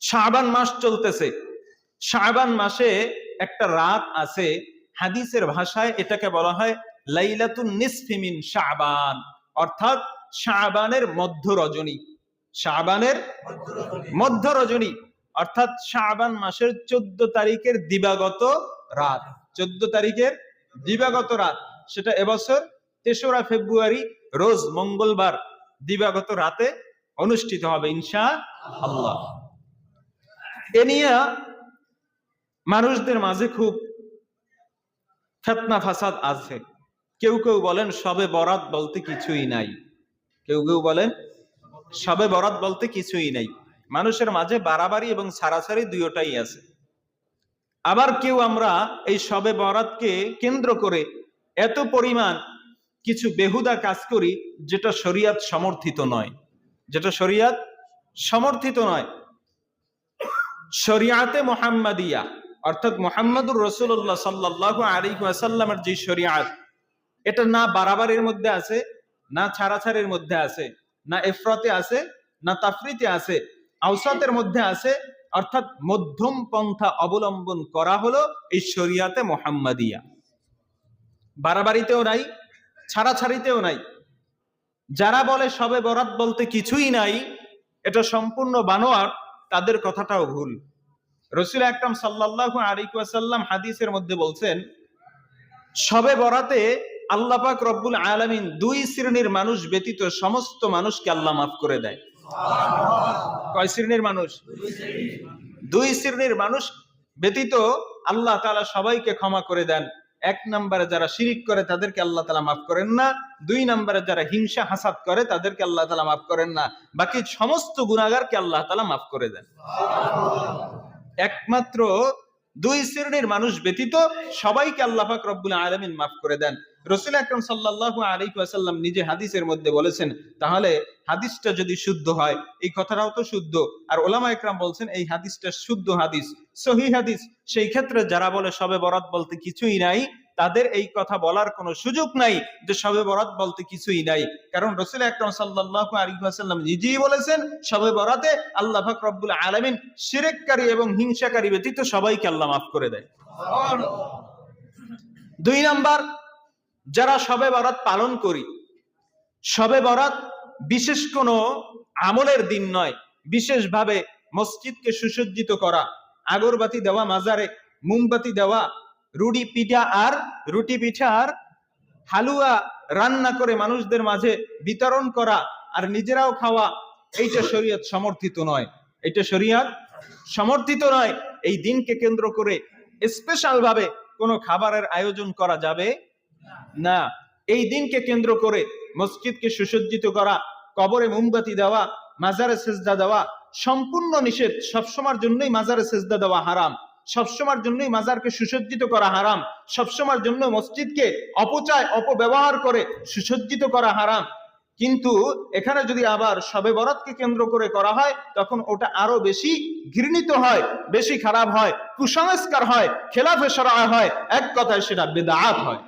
শাবান মাস চলতেছে। শাবান মাসে একটা রাত আছে, হাদিসের ভাষায় এটাকে বলা হয় লাইলাতুন নিসফিমিন শাবান। অর্থাৎ শাবানের মধ্য রজনী শাবানের মধ্য রজনী অর্থাৎ শাবান মাসের চোদ্দ তারিখের দিবাগত রাত। চোদ্দ তারিখের দিবাগত রাত। সেটা এবছর তেসরা ফেব্রুয়ারি, রোজ মঙ্গলবার দিবাগত রাতে অনুষ্ঠিত হবে ইনশা আল্লাহ এ নিয়ে মানুষদের মাঝে খুব ফেতনা ফাসাদ আছে। কেউ কেউ বলেন, সবে বরাত বলতে কিছুই নাই। কেউ কেউ বলেন, সবে বরাত বলতে কিছুই নাই। মানুষের মাঝে বাড়াবাড়ি এবং ছাড়াছাড়ি দুইটাই আছে। আবার কেউ আমরা এই সবে বরাতকে কেন্দ্র করে এত পরিমাণ কিছু বেহুদা কাজ করি, যেটা শরিয়াত সমর্থিত নয়। যেটা শরিয়াত সমর্থিত নয়। শরিয়াতে মোহাম্মদিয়া, অর্থাৎ মোহাম্মদুর রসুল্লাহ সাল্লাহ আলী ওয়াসাল্লামের যে শরিয়াত, এটা না বাড়াবাড়ির মধ্যে আছে, না ছাড়াছাড়ির মধ্যে আছে, না এফরতে আছে, না তাফরিতে আছে আউসাতের মধ্যে আছে, অর্থাৎ মধ্যম পন্থা অবলম্বন করা হলো এই শরিয়াতে মোহাম্মদিয়া। বাড়াবাড়িতেও নাই, ছাড়াছাড়িতেও নাই। যারা বলে সবে বরাত বলতে কিছুই নাই, এটা সম্পূর্ণ বানোয়ার তাদের কথাটাও ভুল। রসুল আকরাম সাল্লাহ আলিকাসাল্লাম হাদিসের মধ্যে বলছেন, সবে বরাতে আল্লাহ পাক রব্বুল আলামিন দুই শ্রেণির মানুষ ব্যতীত সমস্ত মানুষকে আল্লাহ মাফ করে দেয়। কয় শ্রেণির মানুষ? দুই শ্রেণির মানুষ ব্যতীত আল্লাহ তাআলা সবাইকে ক্ষমা করে দেন। এক নম্বরে যারা শিরিক করে তাদেরকে আল্লাহ তালা মাফ করেন না। দুই নম্বরে যারা হিংসা, হাসাদ করে তাদেরকে আল্লাহ তালা মাফ করেন না। বাকি সমস্ত গুণাগারকে আল্লাহ তালা মাফ করে দেন। একমাত্র দুই শ্রেণির মানুষ ব্যতীত সবাইকে আল্লাহাক রব্বুল আলমিন মাফ করে দেন। রসুল আকরম সাল্লাহ আলাইহি ওয়াসাল্লাম নিজে হাদিসের মধ্যে বলেছেন তাহলে হাদিসটা যদি শুদ্ধ হয় এই কথাটাও তো শুদ্ধ। আর ওলামা একরাম বলছেন এই হাদিসটা শুদ্ধ হাদিস সহি হাদিস। সেই ক্ষেত্রে যারা বলে সবে বরাত বলতে কিছুই নাই তাদের এই কথা বলার কোনো সুযোগ নাই যে সবে বরাত বলতে কিছুই নাই। কারণ রসুল আকরম সাল্লাহ আলিহাসাল্লাম নিজেই বলেছেন সবে বরাতে আল্লাহ ফাক রব্বুল আলমিন সিরেককারী এবং হিংসাকারী ব্যতীত সবাইকে আল্লাহ মাফ করে দেয়। দুই নাম্বার যারা সবে বরাত পালন করি। সবে বরাত বিশেষ কোনো আমলের দিন নয়। বিশেষভাবে মসজিদকে সুসজ্জিত করা, আগরবাতি দেওয়া, মাজারে মোমবাতি দেওয়া, রুটি পিঠা আর রুটি পিঠা আর হালুয়া রান্না করে মানুষদের মাঝে বিতরণ করা আর নিজেরাও খাওয়া, এইটা শরীয়ত সমর্থিত নয়। এটা শরীয়ত সমর্থিত নয়। এই দিনকে কেন্দ্র করে স্পেশাল ভাবে কোনো খাবারের আয়োজন করা যাবে না, এই দিনকে কেন্দ্র করে মসজিদকে সুসজ্জিত করা, কবরে মোমবাতি দেওয়া, মাজারে সেজদা দেওয়া, সম্পূর্ণ নিষেধ, সবসময়ের জন্যই মাজারে সেজদা দেওয়া হারাম। সবসময়ের জন্যই মাজারকে সুসজ্জিত করা হারাম। সবসময়ের জন্য মসজিদকে অপচয়, অপব্যবহার করে সুসজ্জিত করা হারাম। কিন্তু এখানে যদি আবার সবে বরাতকে কেন্দ্র করে করা হয়, তখন ওটা আরও বেশি ঘৃণিত হয়, বেশি খারাপ হয়, কুসংস্কার হয়, খেলাফে সরা হয়, এক কথায় সেটা বেদাত হয়।